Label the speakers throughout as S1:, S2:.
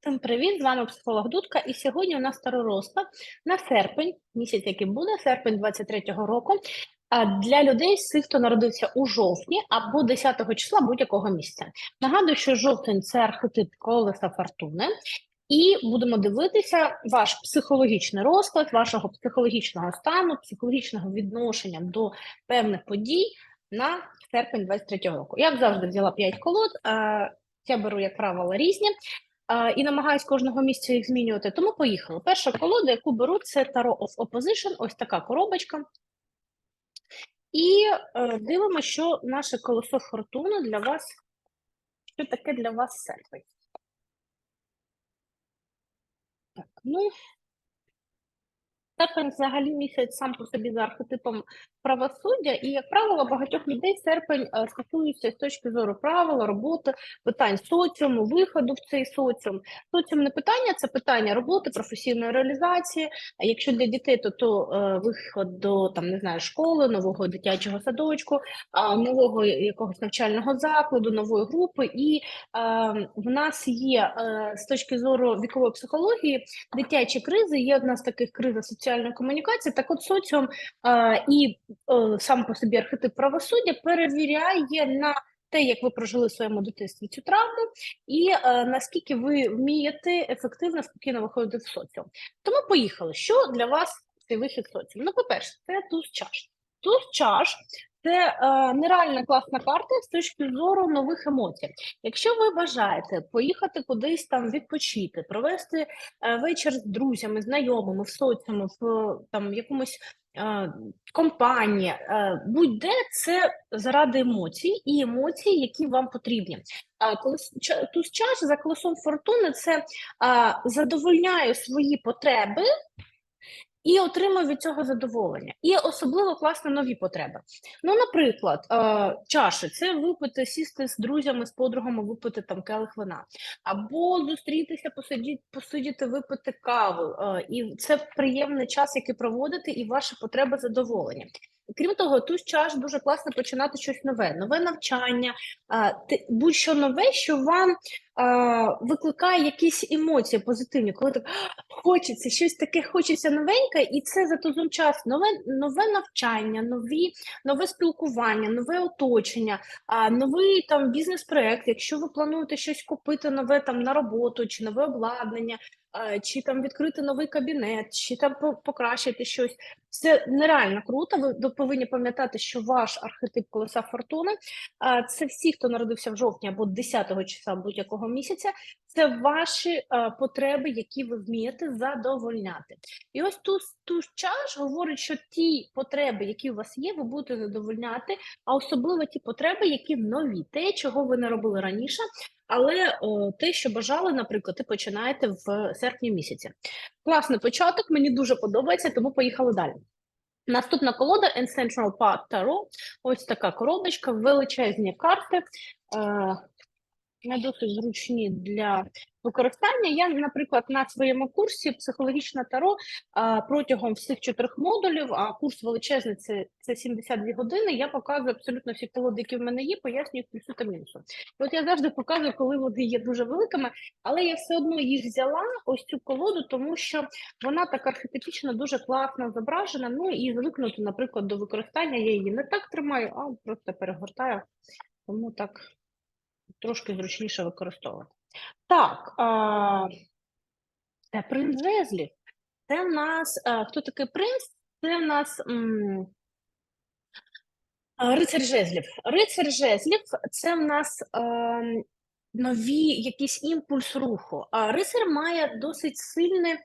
S1: Всім привіт! З вами психолог Дудка, і сьогодні у нас старорозклад на серпень, місяць, який буде, серпень 23-го року. а, Для людей з тих, хто народився у жовтні або 10 числа будь-якого місяця. Нагадую, що жовтень це архетип колеса фортуни, і будемо дивитися ваш психологічний розклад, вашого психологічного стану, психологічного відношення до певних подій на серпень 23-го року. Як завжди, взяла 5 колод. Я беру, як правило, різні. І намагаюсь кожного місця їх змінювати. Тому поїхали. Перша колода, яку беру, це Tarot of Opposition, ось така коробочка. І е, дивимося, що наше колесо фортуни для вас, що таке для вас серпень. Так, ну, серпень взагалі місяць сам по собі за архетипом правосуддя, і, як правило, багатьох людей серпень е, стосується з точки зору правил, роботи, питань соціуму, виходу в цей соціум. Соціум не питання, це питання роботи, професійної реалізації. А якщо для дітей, то, то е, виход до там не знаю школи, нового дитячого садочку, нового якогось навчального закладу, нової групи. І е, в нас є е, з точки зору вікової психології дитячі кризи. Є одна з таких криз соціальної комунікації. Так, от соціум е, і е, сам по собі архетип правосуддя перевіряє на те, як ви прожили в своєму дитинстві цю травму, і е, наскільки ви вмієте ефективно, спокійно виходити в соціум. Тому поїхали. Що для вас цей вихід соціум? Ну, по-перше, це туз чаш. Туз чаш це е, нереальна класна карта з точки зору нових емоцій. Якщо ви бажаєте поїхати кудись там відпочити, провести е, вечір з друзями, знайомими в соціумі, в там якомусь е, компанії, е, будь-де це заради емоцій і емоцій, які вам потрібні. А коли туз чаш за колесом фортуни це а, задовольняє свої потреби і отримує від цього задоволення. І особливо класно нові потреби. Ну, наприклад, е, чаші це випити, сісти з друзями, з подругами, випити там келих вина, або зустрітися, посидіти, посидіти, випити каву. Е, і це приємний час, який проводити, і ваші потреби задоволення. Крім того, тут час дуже класно починати щось нове, нове навчання, будь-що нове, що вам викликає якісь емоції позитивні, коли так хочеться щось таке, хочеться новеньке, і це за тузом час нове нове навчання, нові, нове спілкування, нове оточення, новий там бізнес-проект. Якщо ви плануєте щось купити нове там на роботу чи нове обладнання, чи там відкрити новий кабінет, чи там покращити щось. Це нереально круто. Ви повинні пам'ятати, що ваш архетип колеса фортуни це всі, хто народився в жовтні або 10 числа будь-якого місяця. Це ваші потреби, які ви вмієте задовольняти. І ось тут ту чаш говорить, що ті потреби, які у вас є, ви будете задовольняти, а особливо ті потреби, які нові, те, чого ви не робили раніше. Але о, те, що бажали, наприклад, ти починаєте в серпні місяці. Класний початок, мені дуже подобається, тому поїхали далі. Наступна колода Ancestral Path Tarot. Ось така коробочка, величезні карти. Е, не досить зручні для використання. Я, наприклад, на своєму курсі психологічна таро протягом всіх чотирьох модулів, а курс величезний це це 72 години. Я показую абсолютно всі колоди, які в мене є, пояснюю плюси та мінуси. І От я завжди показую, коли вони є дуже великими, але я все одно їх взяла ось цю колоду, тому що вона так архетипічно дуже класно зображена. Ну і звикнути, наприклад, до використання я її не так тримаю, а просто перегортаю. Тому так трошки зручніше використовувати. Так, а, принц Жезлів. Це в нас а, хто такий принц? Це в нас м, рицар Жезлів. Рицар Жезлів це в нас а, нові якийсь імпульс руху. А рицар має досить сильний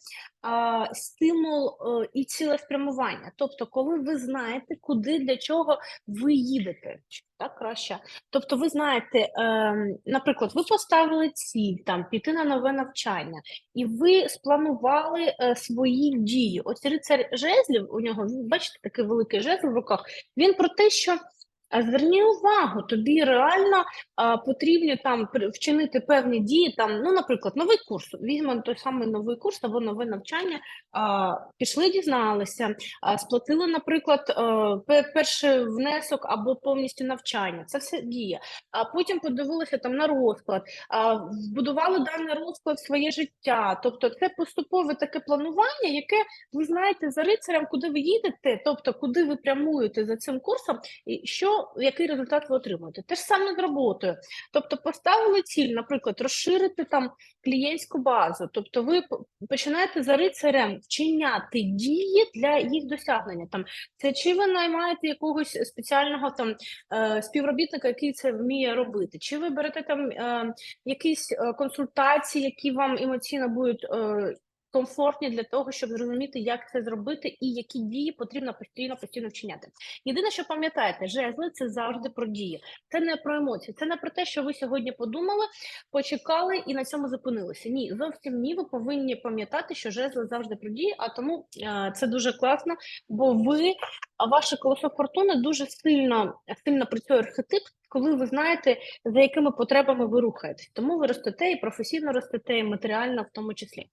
S1: а, стимул а, е, і цілеспрямування. Тобто, коли ви знаєте, куди для чого ви їдете, так краще. Тобто, ви знаєте, е, наприклад, ви поставили ціль там піти на нове навчання, і ви спланували е, свої дії. Ось рицар жезлів у нього, бачите, такий великий жезл в руках. Він про те, що А зверні увагу, тобі реально а, потрібно там вчинити певні дії. Там, ну, наприклад, новий курс. Візьмемо той самий новий курс або нове навчання. А, пішли, дізналися, а, сплатили, наприклад, пе- перший внесок або повністю навчання. Це все діє. А потім подивилися там на розклад, а, вбудували даний розклад в своє життя. Тобто, це поступове таке планування, яке ви знаєте за рицарем, куди ви їдете, тобто куди ви прямуєте за цим курсом, і що, який результат ви отримуєте. Те ж саме з роботою. Тобто поставили ціль, наприклад, розширити там клієнтську базу. Тобто ви починаєте за рицарем вчиняти дії для їх досягнення. Там це чи ви наймаєте якогось спеціального там е, співробітника, який це вміє робити, чи ви берете там е, якісь е, консультації, які вам емоційно будуть. Комфортні для того, щоб зрозуміти, як це зробити і які дії потрібно постійно постійно вчиняти. Єдине, що пам'ятаєте, жезли це завжди про дії. Це не про емоції, це не про те, що ви сьогодні подумали, почекали і на цьому зупинилися. Ні, зовсім ні. Ви повинні пам'ятати, що жезли завжди про дії, а тому е, це дуже класно, бо ви, а ваше колесо фортуни дуже сильно сильно працює архетип, коли ви знаєте, за якими потребами ви рухаєтесь. Тому ви ростете і професійно ростете, і матеріально в тому числі.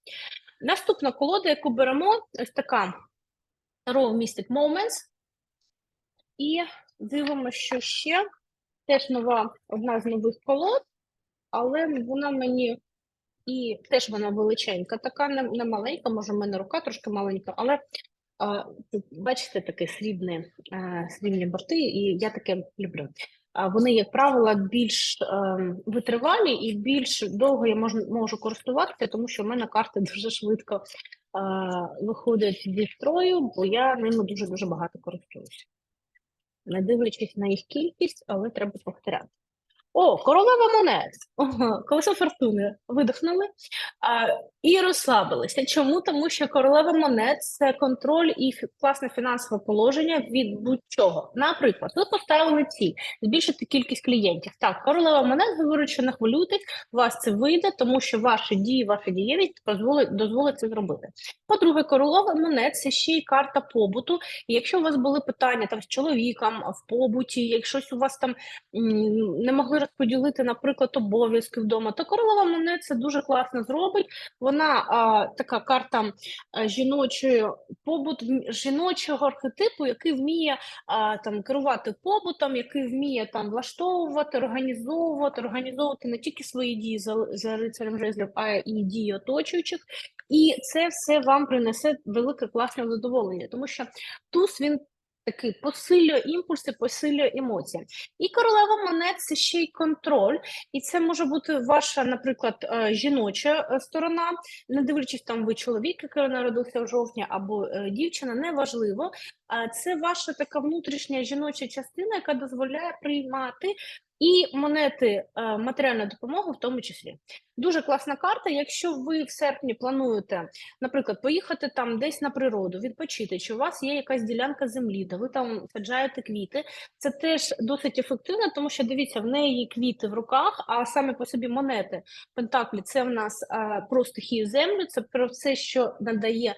S1: Наступна колода, яку беремо, ось така Raw Mystic Moments. І дивимося, що ще теж нова, одна з нових колод, але вона мені і теж вона величенька, така не, не маленька, може, в мене рука трошки маленька, але а, бачите, таке срібне, а, срібні борти, і я таке люблю. Вони, як правило, більш ем, витривалі і більш довго я можу, можу користуватися, тому що в мене карти дуже швидко е, виходять зі строю, бо я ними дуже-дуже багато користуюся. Не дивлячись на їх кількість, але треба повторяти. О, королева монет. Ого, колесо фортуни. Видихнули а, і розслабилися. Чому? Тому що королева монет це контроль і класне фінансове положення від будь-чого. Наприклад, ви поставили ціль збільшити кількість клієнтів. Так, королева монет говорить, що не хвилюйтесь, вас це вийде, тому що ваші дії, ваша дієвість дозволить, дозволить це зробити. По-друге, королева монет це ще й карта побуту. І якщо у вас були питання там з чоловіком в побуті, якщо у вас там не могли розподілити, наприклад, обов'язки вдома, то королева монет це дуже класно зробить. Вона а, така карта жіночої побут жіночого архетипу, який вміє а, там керувати побутом, який вміє там влаштовувати, організовувати, організовувати не тільки свої дії за, за рицарем жезлів, а і дії оточуючих. І це все вам принесе велике класне задоволення, тому що туз він такий посилює імпульси, посилює емоції. І королева монет це ще й контроль, і це може бути ваша, наприклад, е, жіноча е, сторона, не дивлячись там ви чоловік, який народився в жовтні, або е, дівчина, неважливо. Це ваша така внутрішня жіноча частина, яка дозволяє приймати і монети матеріальну допомогу в тому числі. Дуже класна карта. Якщо ви в серпні плануєте, наприклад, поїхати там десь на природу, відпочити, чи у вас є якась ділянка землі, де ви там саджаєте квіти, це теж досить ефективно, тому що дивіться, в неї квіти в руках, а саме по собі монети Пентаклі це в нас а, про стихію землю, це про все, що надає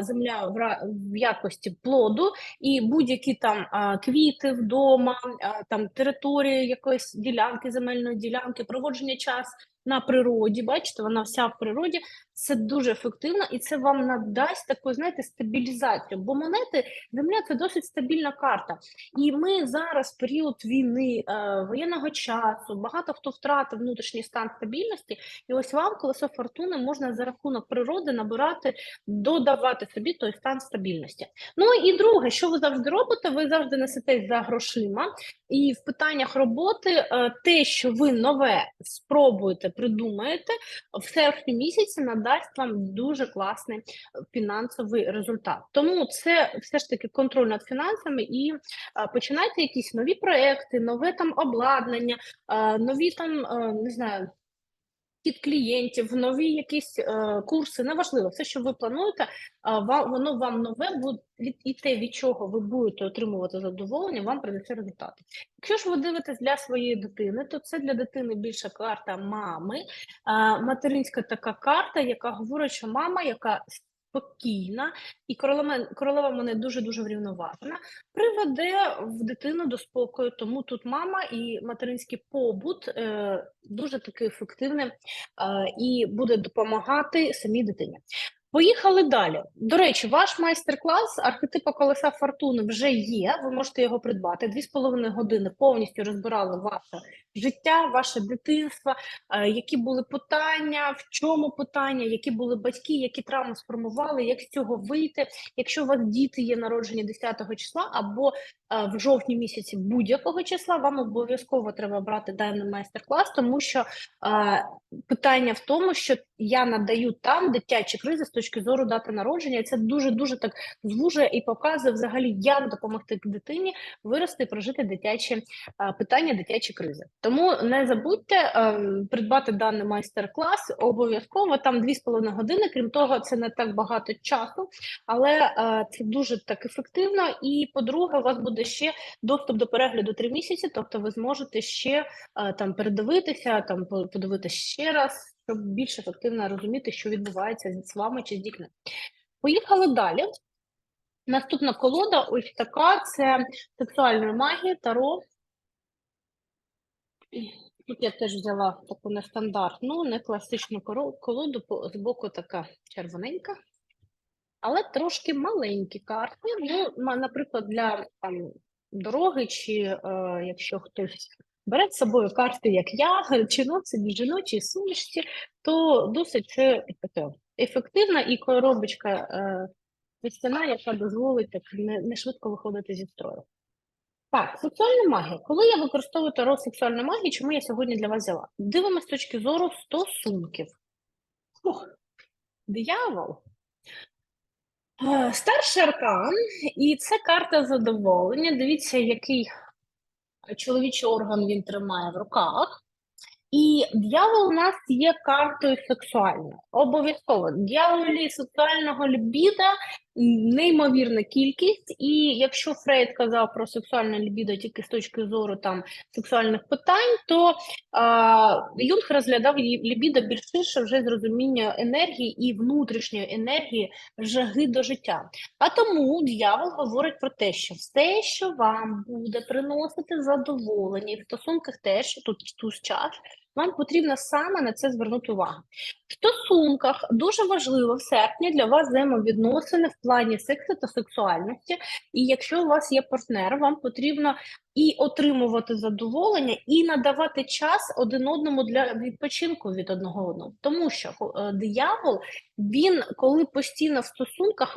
S1: земля в, якості плоду, і будь-які там квіти вдома, там території якоїсь ділянки, земельної ділянки, проводження час на природі. Бачите, вона вся в природі. Це дуже ефективно, і це вам надасть таку, знаєте, стабілізацію. Бо монети, земля це досить стабільна карта. І ми зараз, період війни, е, воєнного часу, багато хто втратив внутрішній стан стабільності, і ось вам колесо фортуни можна за рахунок природи набирати, додавати собі той стан стабільності. Ну і друге, що ви завжди робите, ви завжди несетесь за грошима, і в питаннях роботи е, те, що ви нове спробуєте, придумаєте, в серпні місяці надасть вам дуже класний е, фінансовий результат. Тому це все ж таки контроль над фінансами і е, починайте якісь нові проекти, нове там обладнання, е, нові там не знаю. Від клієнтів, нові якісь е, курси, неважливо, все, що ви плануєте, а, ва- воно вам нове буде від і те, від чого ви будете отримувати задоволення, вам принесе результати. Якщо ж ви дивитесь для своєї дитини, то це для дитини більша карта мами, е, материнська така карта, яка говорить, що мама, яка спокійна, і королева, королева мене дуже-дуже врівноважена, приведе в дитину до спокою. Тому тут мама і материнський побут е, дуже таки ефективний е, і буде допомагати самій дитині. Поїхали далі. До речі, ваш майстер-клас архетипа колеса фортуни вже є. Ви можете його придбати. Дві з половиною години повністю розбирали ваше життя, ваше дитинство, е, які були питання, в чому питання, які були батьки, які травми сформували, як з цього вийти. Якщо у вас діти є народжені 10 числа або е, в жовтні місяці будь-якого числа, вам обов'язково треба брати даний майстер-клас, тому що е, питання в тому, що я надаю там дитячі кризи точки зору дати народження, це дуже дуже так звужує і показує взагалі, як допомогти дитині вирости прожити дитячі питання, дитячі кризи. Тому не забудьте е, придбати даний майстер-клас обов'язково там 2,5 години. Крім того, це не так багато часу, але е, це дуже так ефективно. І по-друге, у вас буде ще доступ до перегляду 3 місяці, тобто ви зможете ще е, там передивитися, там по- подивитися ще раз, щоб більш ефективно розуміти, що відбувається з вами чи з дітьми. Поїхали далі. Наступна колода, ось така, це сексуальна магія, таро. Тут я теж взяла таку нестандартну, не класичну колоду, по- збоку така червоненька, але трошки маленькі карти. Ну, наприклад, для там, дороги, чи е, якщо хтось бере з собою карти, як я, чи ноці, жіночі сумішці, то досить це ефективна і коробочка е, відстана, яка дозволить так не, не швидко виходити зі строю. Так, сексуальна магія. Коли я використовую таро сексуальної магії, чому я сьогодні для вас взяла? Дивимося з точки зору стосунків. Ух, диявол. Е, Старший аркан, і це карта задоволення. Дивіться, який чоловічий орган він тримає в руках. І дьявол у нас є картою сексуальною. Обов'язково. Дьяволі сексуального лібіда неймовірна кількість. І якщо Фрейд казав про сексуальне лібідо тільки з точки зору там сексуальних питань, то а, Юнг розглядав лі- лібідо більш ширше вже з розуміння енергії і внутрішньої енергії жаги до життя. А тому дьявол говорить про те, що все, що вам буде приносити задоволення, і в стосунках теж тут туз чаш, вам потрібно саме на це звернути увагу. В стосунках дуже важливо в серпні для вас взаємовідносини в плані сексу та сексуальності. І якщо у вас є партнер, вам потрібно і отримувати задоволення, і надавати час один одному для відпочинку від одного одного. Тому що е, диявол він коли постійно в стосунках,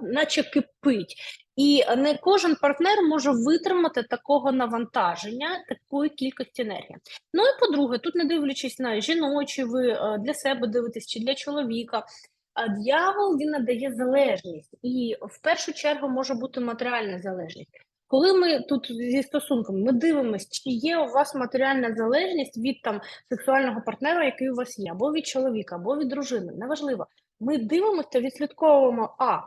S1: наче кипить. І не кожен партнер може витримати такого навантаження, такої кількості енергії. Ну і по-друге, тут не дивлячись на жіночі, ви е, для себе дивитесь чи для чоловіка. А дьявол він надає залежність, і в першу чергу може бути матеріальна залежність. Коли ми тут зі стосунками, ми дивимося, чи є у вас матеріальна залежність від там сексуального партнера, який у вас є, або від чоловіка, або від дружини. Неважливо. Ми дивимося та відслідковуємо. А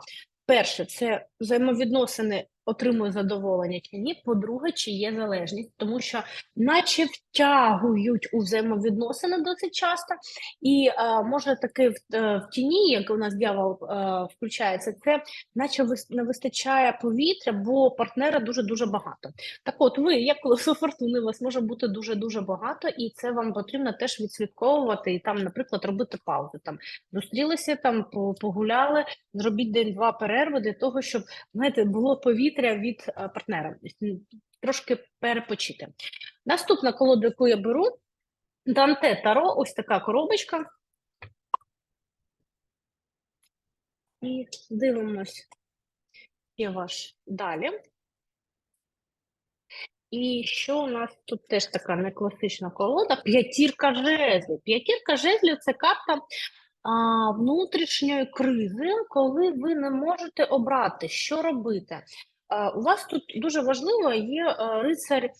S1: перше, це взаємовідносини отримує задоволення чи ні. По-друге, чи є залежність, тому що наче втягують у взаємовідносини досить часто, і е, може таки в, е, в тіні, як у нас дьявол е, включається, це наче не вистачає повітря, бо партнера дуже дуже багато. Так, от ви, як колесо фортуни, у вас може бути дуже дуже багато, і це вам потрібно теж відслідковувати і там, наприклад, робити паузу. Там зустрілися, там погуляли, зробіть день-два перерви для того, щоб знаєте, було повітря від е, партнера. Трошки перепочити. Наступна колода, яку я беру, Данте Таро, ось така коробочка. І дивимось є ваш далі. І що у нас тут теж така некласична колода? П'ятірка жезлів. П'ятірка жезлів це карта а, внутрішньої кризи, коли ви не можете обрати, що робити. А, у вас тут дуже важливо є а, рицар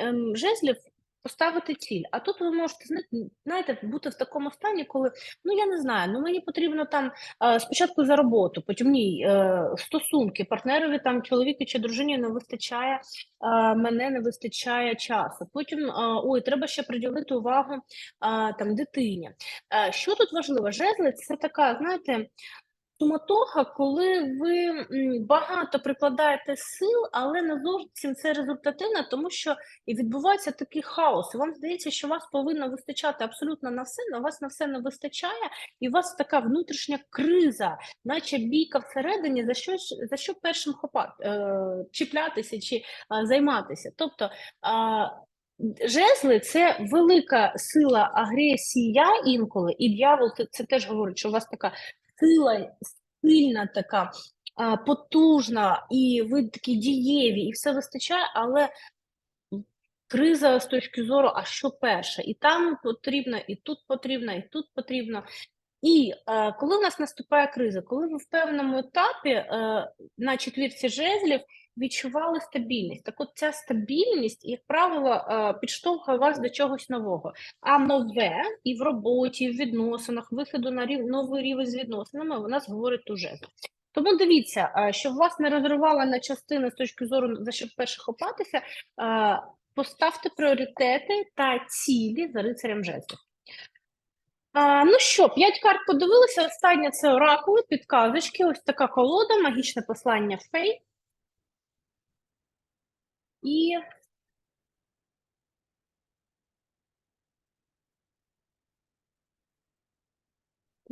S1: ем, жезлів поставити ціль. А тут ви можете зна- знаєте, бути в такому стані, коли ну я не знаю, ну мені потрібно там е, спочатку за роботу, потім ні, е, стосунки, партнерові там чоловіки чи дружині не вистачає, е, мене не вистачає часу. Потім е, ой, треба ще приділити увагу е, там дитині. Е, Що тут важливо? Жезли це така, знаєте. Суматоха, коли ви багато прикладаєте сил, але не зовсім це результативно, тому що і відбувається такий хаос. І вам здається, що вас повинно вистачати абсолютно на все, але вас на все не вистачає, і у вас така внутрішня криза, наче бійка всередині, за що за що першим хопати, е, чіплятися чи е, займатися. Тобто а, жезли це велика сила агресія інколи, і дьявол це теж говорить, що у вас така сила сильна, така потужна, і ви такі дієві, і все вистачає, але криза з точки зору, а що перше? І там потрібно, і тут потрібно, і тут потрібно. І е, коли в нас наступає криза, коли ви в певному етапі е, на четвірці жезлів відчували стабільність, так от ця стабільність, як правило, е, підштовхує вас до чогось нового. А нове і в роботі, і в відносинах, виходу на рів... новий рівень з відносинами, у нас говорить у жезлах. Тому дивіться, е, щоб вас не розривало на частини з точки зору, за що перше хопатися, е, поставте пріоритети та цілі за рицарем жезлів. А, ну що, п'ять карт подивилися. Остання це оракули, підказочки. Ось така колода, магічне послання фей. І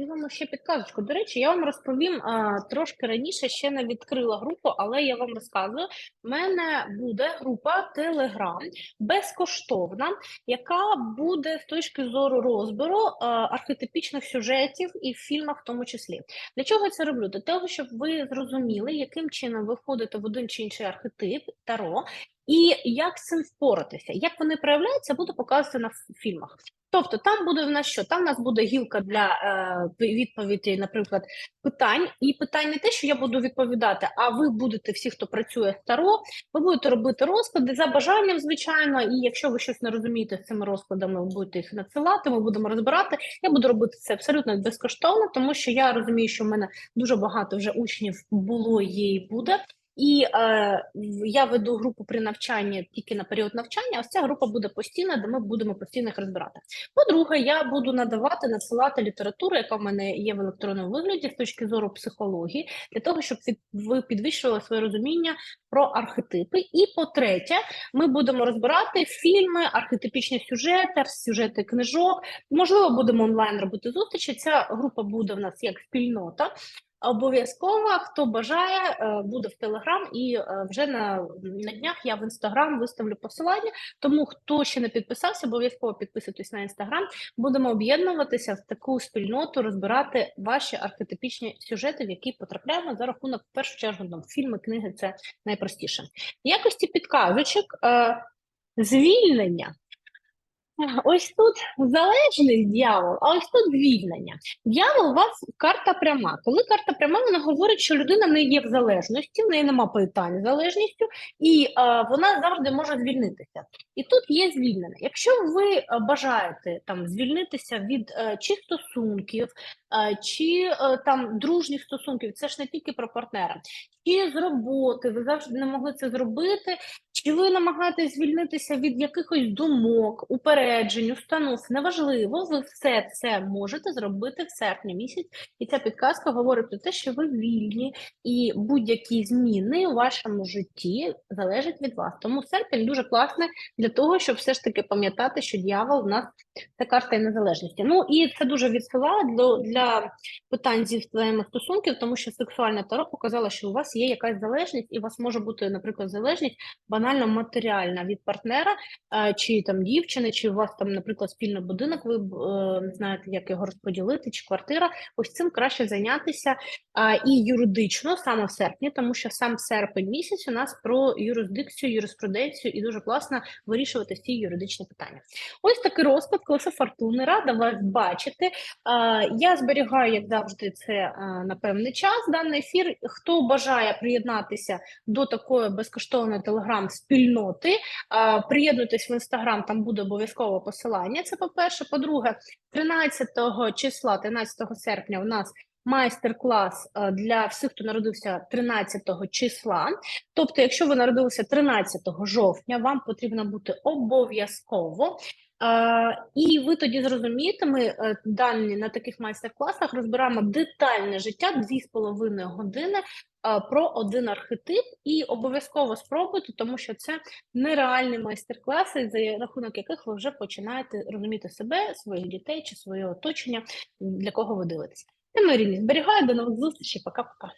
S1: Дивимо ще підказочку. До речі, я вам розповім а, трошки раніше, ще не відкрила групу, але я вам розказую. У мене буде група Telegram безкоштовна, яка буде з точки зору розбору а, архетипічних сюжетів і в фільмах в тому числі. Для чого я це роблю? Для того, щоб ви зрозуміли, яким чином ви входите в один чи інший архетип Таро, і як з цим впоратися. Як вони проявляються, буду показувати на фільмах. Тобто, там буде в нас що? Там у нас буде гілка для е, відповіді, наприклад, питань. І питань не те, що я буду відповідати, а ви будете всі, хто працює з Таро, ви будете робити розклади за бажанням, звичайно. І якщо ви щось не розумієте з цими розкладами, ви будете їх надсилати, ми будемо розбирати. Я буду робити це абсолютно безкоштовно, тому що я розумію, що в мене дуже багато вже учнів було, є і буде. І е, я веду групу при навчанні тільки на період навчання. Ось ця група буде постійна, де ми будемо постійно їх розбирати. По-друге, я буду надавати, надсилати літературу, яка в мене є в електронному вигляді з точки зору психології, для того, щоб ви підвищували своє розуміння про архетипи. І по-третє, ми будемо розбирати фільми, архетипічні сюжети, сюжети книжок. Можливо, будемо онлайн робити зустрічі. Ця група буде в нас як спільнота. Обов'язково, хто бажає, е, буде в Телеграм, і е, вже на, на днях я в Інстаграм виставлю посилання. Тому хто ще не підписався, обов'язково підписуйтесь на Інстаграм. Будемо об'єднуватися в таку спільноту, розбирати ваші архетипічні сюжети, в які потрапляємо за рахунок в першу чергу там, фільми, книги це найпростіше. В якості підказочок е, звільнення. Ось тут залежний дьявол, а ось тут звільнення. Дьявол у вас карта пряма. Коли карта пряма, вона говорить, що людина не є в залежності, в неї нема питань з залежністю, і е, вона завжди може звільнитися. І тут є звільнення. Якщо ви е, бажаєте там звільнитися від е, чи стосунків, чи е, там дружніх стосунків, це ж не тільки про партнера, чи з роботи, ви завжди не могли це зробити, чи ви намагаєтесь звільнитися від якихось думок, упереджень, установ? Неважливо, ви все це можете зробити в серпні місяць, і ця підказка говорить про те, що ви вільні, і будь-які зміни у вашому житті залежать від вас. Тому серпень дуже класний для того, щоб все ж таки пам'ятати, що дьявол в нас це карта і незалежності. Ну і це дуже відсилає до для питань зі взаємостосунків, тому що сексуальне таро показало, що у вас є якась залежність, і у вас може бути, наприклад, залежність банально матеріальна від партнера, е, чи там дівчини, чи у вас там, наприклад, спільний будинок, ви е, знаєте, як його розподілити, чи квартира. Ось цим краще зайнятися і юридично саме в серпні, тому що сам серпень місяць у нас про юрисдикцію, юриспруденцію, і дуже класно вирішувати всі юридичні питання. Ось такий розклад, колесо фортуни, рада вас бачити. А, Я зберігаю, як завжди, це на певний час даний ефір.Хто бажає приєднатися до такої безкоштовної телеграм-спільноти, а, приєднуйтесь в інстаграм, там буде обов'язково посилання. Це по-перше. По-друге, 13 числа, 13 серпня, у нас майстер-клас е, для всіх, хто народився 13 числа. Тобто, якщо ви народилися 13 жовтня, вам потрібно бути обов'язково. І ви тоді зрозумієте, ми е, дані на таких майстер-класах розбираємо детальне життя 2,5 години про один архетип і обов'язково спробуйте, тому що це нереальні майстер-класи, за рахунок яких ви вже починаєте розуміти себе, своїх дітей чи своє оточення, для кого ви дивитесь. Це Маріні, зберігаю, до нових зустрічей, пока-пока.